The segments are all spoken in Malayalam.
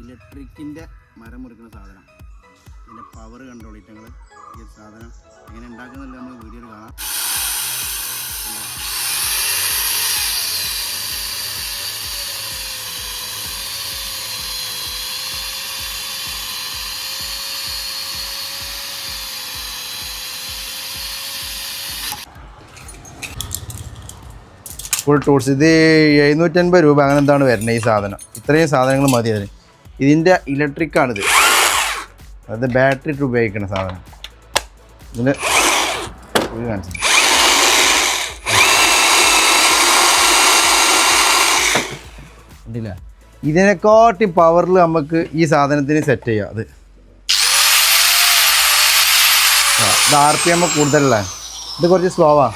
ഇലക്ട്രിക്കിന്റെ മരം മുറിക്കുന്ന സാധനം. ഇതിന്റെ പവർ കണ്ടോളിട്ട് ഞങ്ങൾ ഈ സാധനം എങ്ങനെ ഉണ്ടാക്കുന്നില്ല നമ്മൾ വീഡിയോയിൽ കാണാം ഫുൾ ടൂൾസ് ഇത് എഴുന്നൂറ്റൻപത് രൂപ അങ്ങനെ എന്താണ് വരുന്നത് ഈ സാധനം? ഇത്രയും സാധനങ്ങൾ മതി അതിന്. ഇതിന്റെ ഇലക്ട്രിക്കാണിത് അത് ബാറ്ററി ഇട്ട് ഉപയോഗിക്കുന്ന സാധനം. ഇതിന്റെ ഇത് കാണിച്ചു. കണ്ടില്ല? ഇതിനെക്കാട്ടി പവറിൽ നമുക്ക് ഈ സാധനത്തിന് സെറ്റ് ചെയ്യാം അത്. ഇത് ആർ പി എം കൂടുതലല്ലേ ഇത് കുറച്ച് സ്ലോ ആ.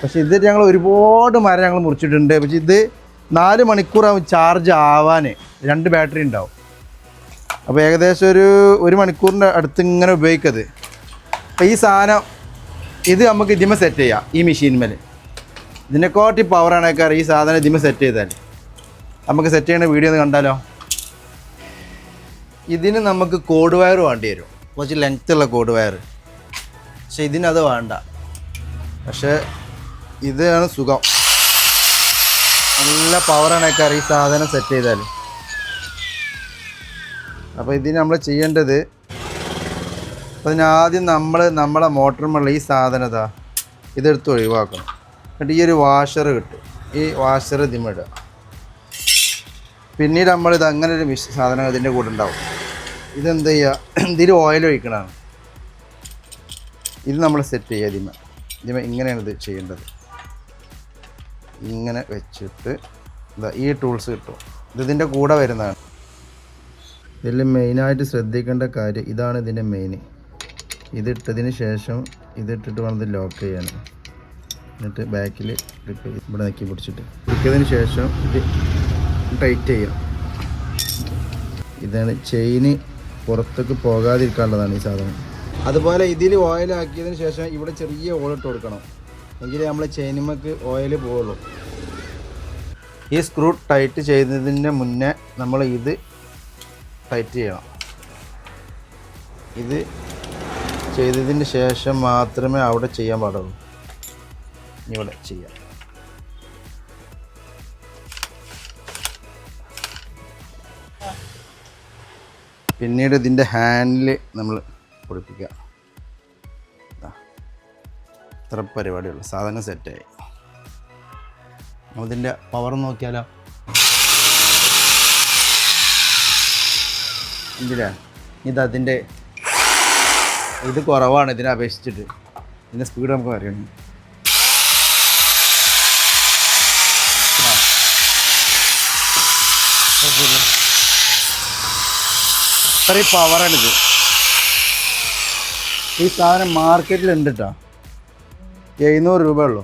പക്ഷെ ഇത് ഞങ്ങൾ ഒരുപാട് മരം ഞങ്ങൾ മുറിച്ചിട്ടുണ്ട്. പക്ഷെ ഇത് നാല് മണിക്കൂറാവും ചാർജ് ആവാൻ രണ്ട് ബാറ്ററി ഉണ്ടാവും. അപ്പോൾ ഏകദേശം ഒരു ഒരു മണിക്കൂറിന്റെ അടുത്ത് ഇങ്ങനെ ഉപയോഗിക്കത് അപ്പോൾ ഈ സാധനം ഇത് നമുക്ക് ഇതിമ സെറ്റ് ചെയ്യാം ഈ മെഷീൻമേൽ ഇതിനെക്കാട്ടി പവറാണേക്കാർ ഈ സാധനം ഇതിമ സെറ്റ് ചെയ്താൽ നമുക്ക് സെറ്റ് ചെയ്യുന്ന വീഡിയോ ഒന്ന് കണ്ടാലോ? ഇതിന് നമുക്ക് കോഡ് വയർ വേണ്ടി വരും. കുറച്ച് ലെങ്ത്തുള്ള കോഡ് വയർ പക്ഷെ ഇതിനത് വേണ്ട. പക്ഷേ ഇതാണ് സുഖം. നല്ല പവറാണേക്കാർ ഈ സാധനം സെറ്റ് ചെയ്താൽ അപ്പോൾ ഇതിന് നമ്മൾ ചെയ്യേണ്ടത് അതിനാദ്യം നമ്മൾ നമ്മളെ മോട്ടറുമുള്ള ഈ സാധനത ഇതെടുത്ത് ഒഴിവാക്കണം. എന്നിട്ട് ഈ ഒരു വാഷർ കിട്ടും. ഈ വാഷർ ഇതിമിടുക പിന്നീട് നമ്മൾ ഇത് അങ്ങനെ ഒരു മിഷ് സാധനം ഇതിന്റെ കൂടെ ഉണ്ടാവും. ഇതെന്ത് ചെയ്യുക ഇതിൽ ഓയിൽ ഒഴിക്കണതാണ്. ഇത് നമ്മൾ സെറ്റ് ചെയ്യുക ഇതിമ ഇതിമ ഇങ്ങനെയാണ് ഇത് ചെയ്യേണ്ടത്. ഇങ്ങനെ വെച്ചിട്ട് ഈ ടൂൾസ് കിട്ടും. ഇത് ഇതിന്റെ കൂടെ വരുന്നതാണ്. ഇതിൽ മെയിനായിട്ട് ശ്രദ്ധിക്കേണ്ട കാര്യം ഇതാണ് ഇതിന്റെ മെയിൻ ഇതിട്ടതിന് ശേഷം ഇതിട്ടിട്ട് വേണം ഇത് ലോക്ക് ചെയ്യാൻ എന്നിട്ട് ബാക്കിൽ ഗ്രിപ്പ് ഇവിടെ നക്കി പിടിച്ചിട്ട്. ഇട്ടതിന് ശേഷം ഇത് ടൈറ്റ് ചെയ്യാം. ഇതാണ് ചെയിന് പുറത്തേക്ക് പോകാതിരിക്കാനുള്ളതാണ് ഈ സാധനം. അതുപോലെ ഇതിൽ ഓയിൽ ആക്കിയതിന് ശേഷം ഇവിടെ ചെറിയ ഓളിട്ട് കൊടുക്കണം. എങ്കിലേ നമ്മൾ ചെയിനുമക്ക് ഓയിൽ പോവുള്ളൂ. ഈ സ്ക്രൂ ടൈറ്റ് ചെയ്യുന്നതിന് മുന്നേ നമ്മൾ ഇത് ടൈറ്റ് ചെയ്യണം ഇത് ചെയ്തതിന് ശേഷം മാത്രമേ അവിടെ ചെയ്യാൻ പാടുള്ളൂ. ഇവിടെ ചെയ്യാം. പിന്നീട് ഇതിന്റെ ഹാൻഡിൽ നമ്മൾ പൊടിപ്പിക്കുക. ഇത്ര പരിപാടിയുള്ളൂ. സാധനം സെറ്റായി നമ്മളിതിന്റെ പവർ നോക്കിയാലോ? ഇതിലാ ഇതതിന്റെ ഇത് കുറവാണ് ഇതിനെ അപേക്ഷിച്ചിട്ട്. ഇതിന്റെ സ്പീഡ് നമുക്ക് അറിയണം. അത്രയും പവറാണിത് ഈ സാധനം മാർക്കറ്റിൽ ഉണ്ട് കേട്ടോ എഴുന്നൂറ് രൂപ ഉള്ളൂ.